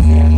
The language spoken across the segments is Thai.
บ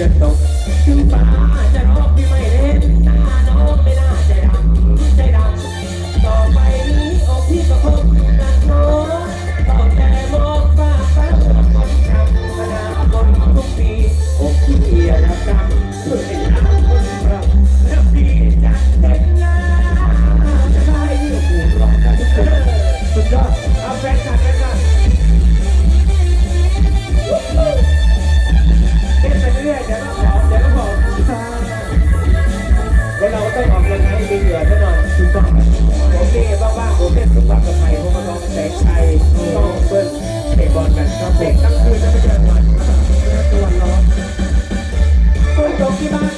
จะตกถึงป่าจะตกบพี่ไม่เล่นตาน้องไม่น่าจะ ถูกต้องโอเคบ้างๆโอเคสมบัติกับใครผมมาลองแสงชัยต้องเบิ้ลเตะบอลกันต้องเด็กตั้งคืนแล้วไม่เจอกันตันร้อนคนตกที่บ้าน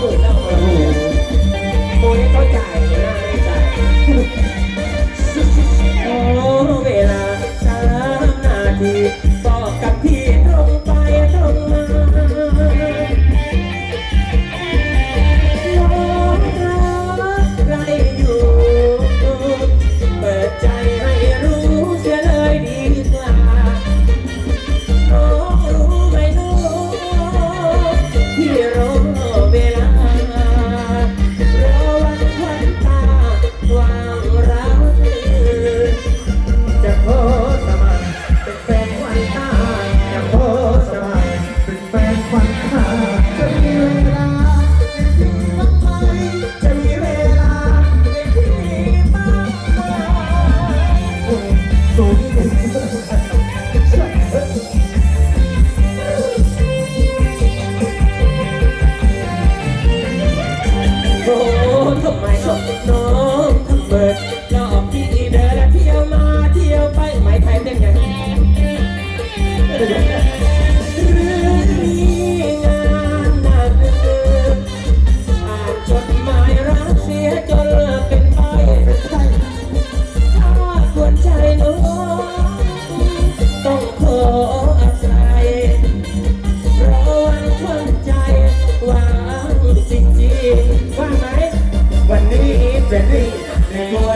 Tủ.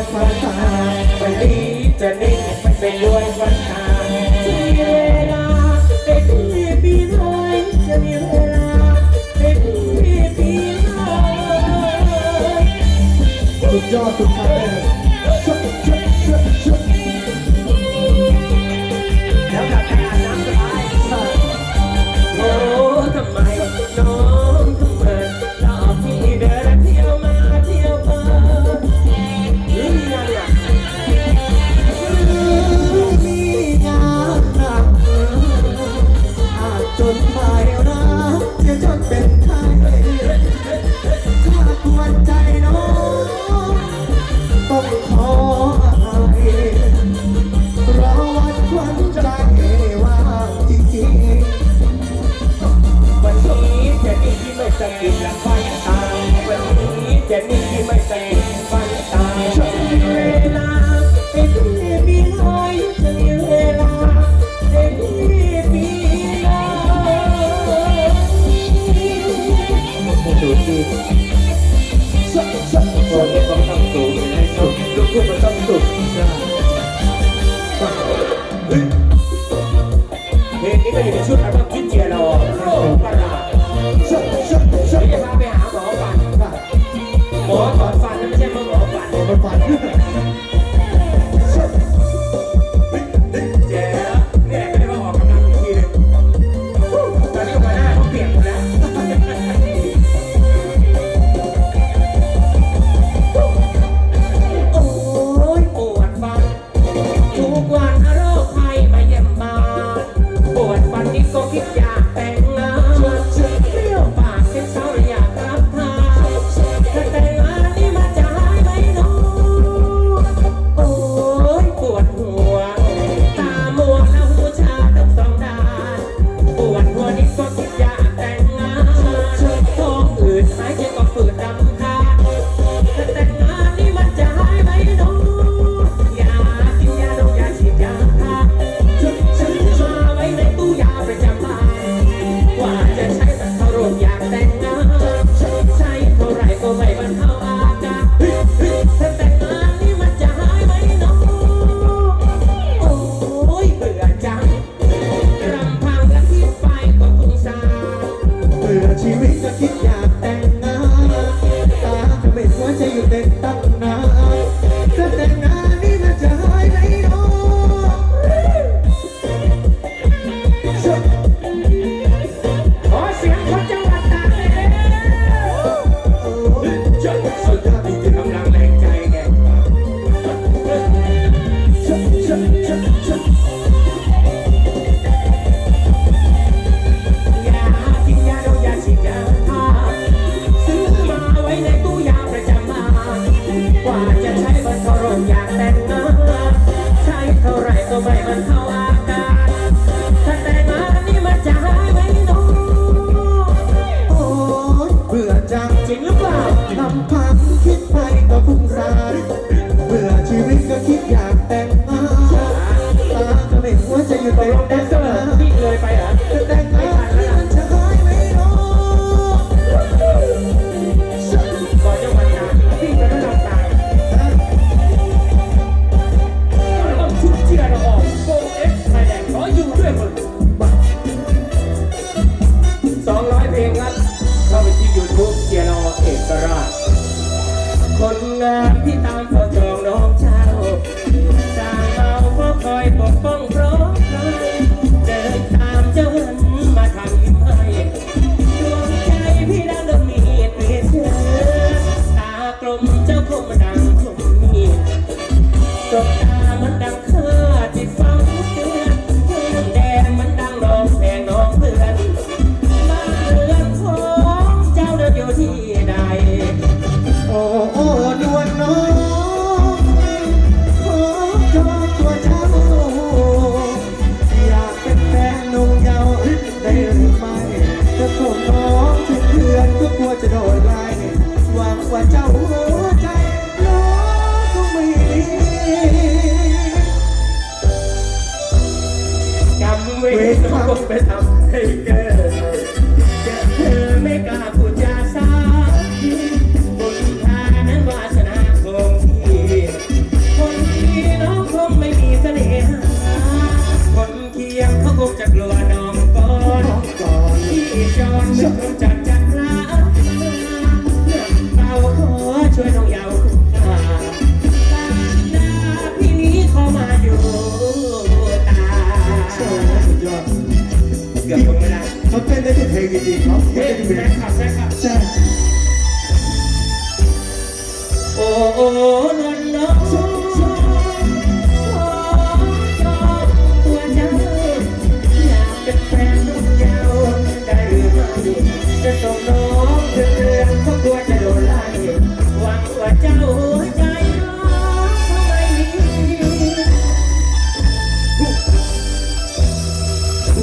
วยฟ้าทางวันนี้จะนิ่งไปด้วยฟ้าตายจะมีเวลาได้คุยปีนไทยจะมีเวลาได้คุยปีนไยสุดยอดสุดยอดลย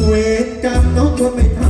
เวรกรรมน้องชวนไม่ทำ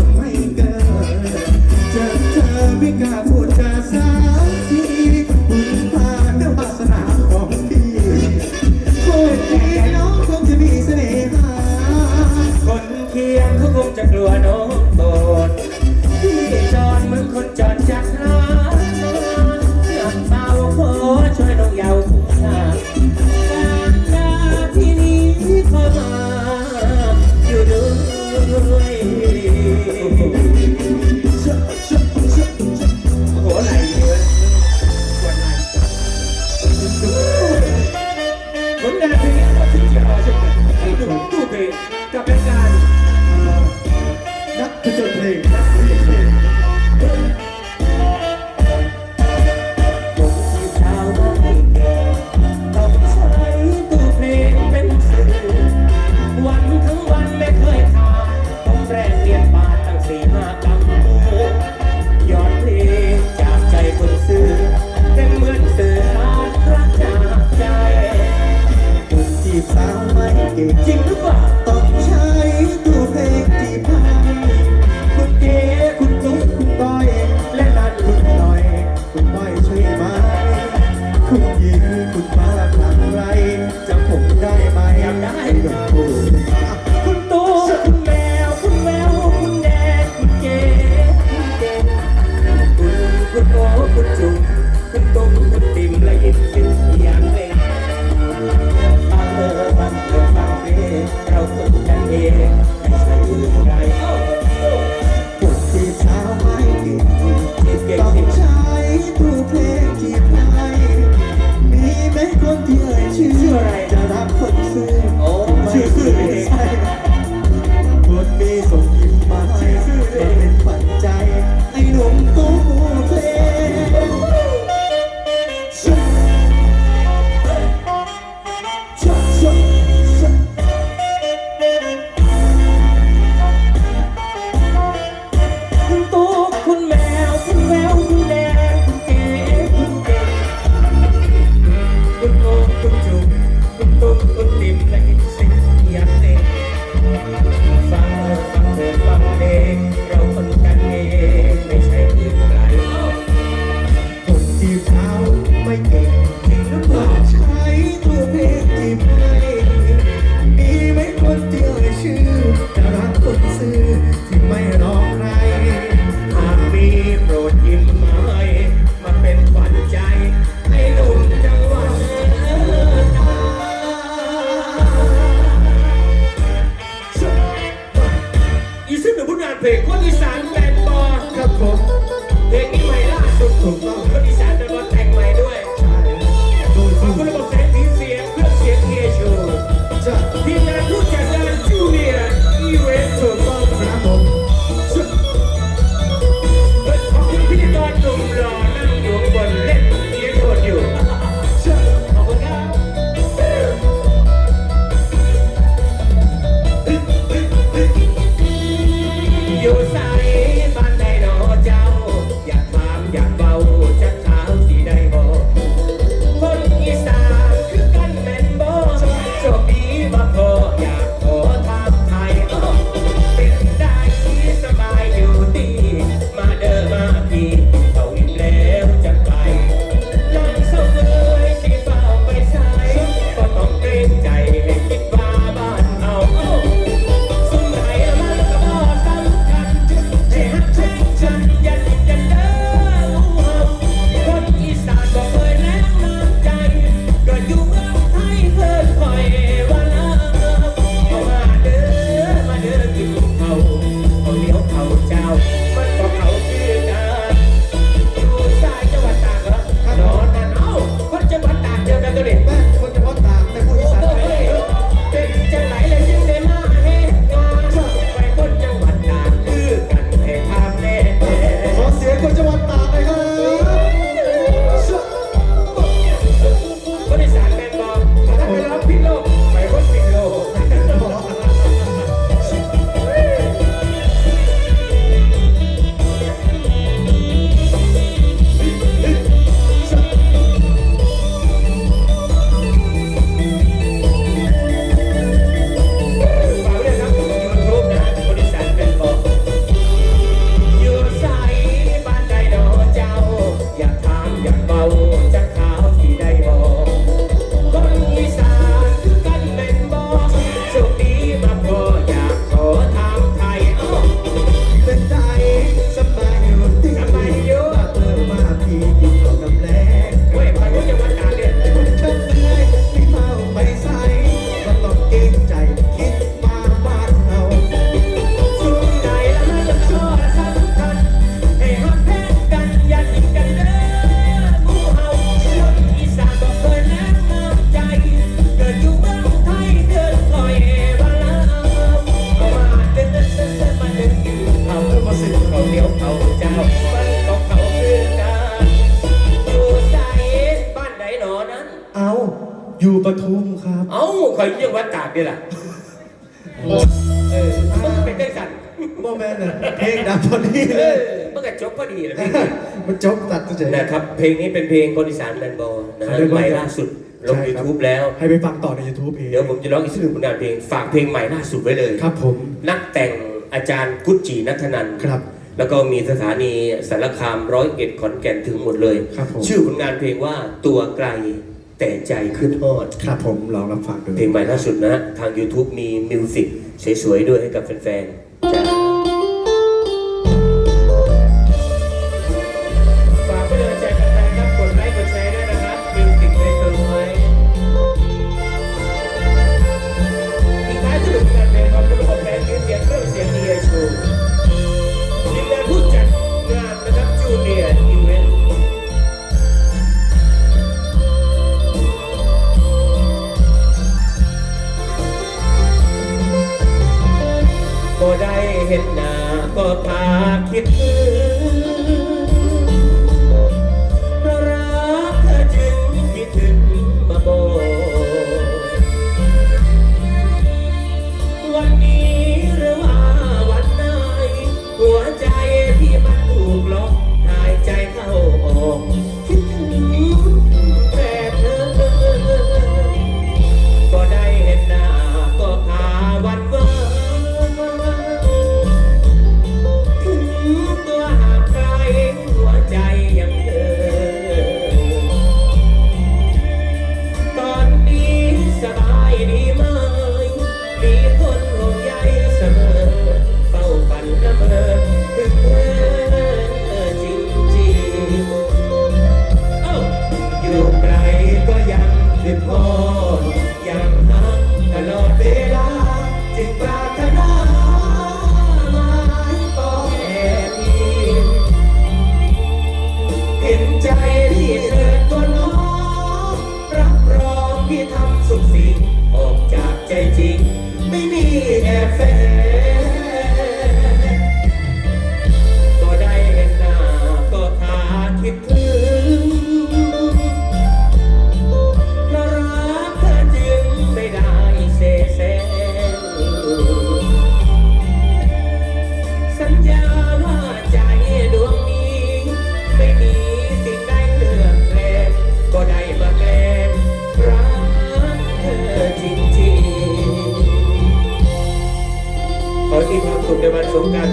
อยู่ปทุมครับ เอ้าคอยเรียกวัดตากนี่แหละเออมันเป็นได้สั่นโมแมนน่ะเพลงดับพอดีเลอย มันก็จบพอดีเลยมันจบตัดเฉย นะครับ เพลงนี้เป็นเพลงคนอีสานแมนบอนะฮรียใหม่ล่าสุดลงยูทูบแล้วให้ไปฟังต่อในยูทูปเพเองเดี๋ยวผมจะร้องอีกสักหนึ่งผลงานเพลง ฝากเพลงใหม่ล่าสุดไว้เลย ครับผม นักแต่งอาจารย์กุจจีนัทนันครับแล้วก็มีสถานีสารคามร้อยเอ็ดขอนแก่นถึงหมดเลย ครับผม ชื่อผลงานเพลงว่าตัวไกล แต่ใจขึ้นฮอด ครับผมลองรับฟังดู เพลงใหม่ล่าสุดนะ ทาง YouTube มีมิวสิกสวยๆด้วยให้กับแฟนๆจ้ะ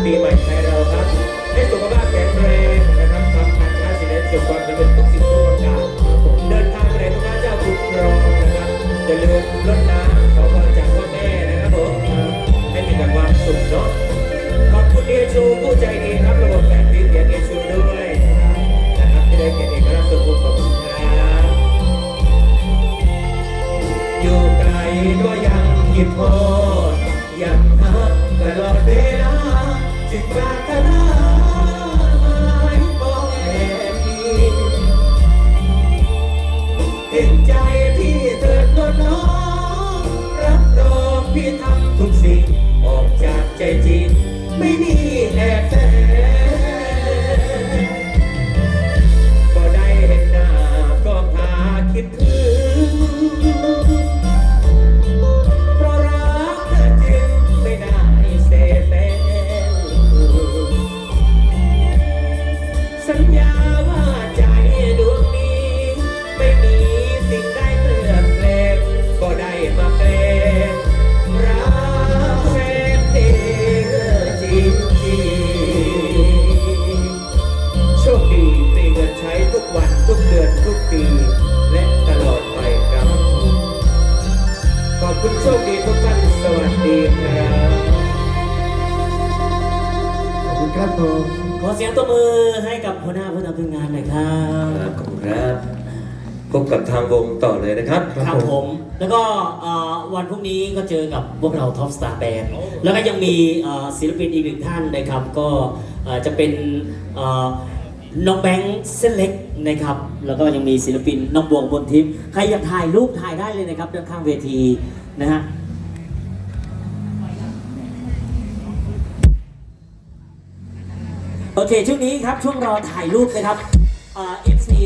ปีใหม่ไทยเราครับให้สุขภาพแข็งแรงนะครับทำการค้าสิ่งใดประสบความสำเร็จทุกสิ่งทุกประการเดินทางไปไหนทุกท่านเจ้าคุ้มครองนะครับอย่าลืมรดน้ำขอพรจากพ่อแม่นะครับผมให้มีแต่ความสุขเนาะขอบคุณเอชูผู้ใจดีครับระบบแบบนี้เสียงเอชูด้วยนะครับที่ได้เกียรติเอกลักษณ์สมบูรณ์ขอบคุณครับอยู่ไกลก็ยังคิดทอยังทักตลอดเวลา จึงปรารถนาไม่บอกแอบอิงเห็นใจพี่เถิดก็น้องรับรองพี่ทำทุกสิ่งออกจากใจจริง ไม่มีแอบแฝง อเสียงตัวมือให้กับหัวหน้าผู้นำทีมงานหน่อยครับครับขอบคุณครับพบกับทางวงต่อเลยนะครับครับผม แล้วก็เอ่อวันพรุ่งนี้ก็เจอกับพวกเราท็อปสตาร์แบนด์แล้วก็ยังมีเอ่อศิลปินอีกหนึ่งท่านนะครับ ก็เอ่อจะเป็นเอ่อน้องแบงค์เส้นเล็กนะครับ แล้วก็ยังมีศิลปินน้องบวงบนทิพย์ใครอยากถ่ายรูปถ่ายได้เลยนะครับด้านข้างเวทีนะฮะ เคช่วงนี้ครับช่วงรอถ่ายรูปนะครับเอ่อฟซี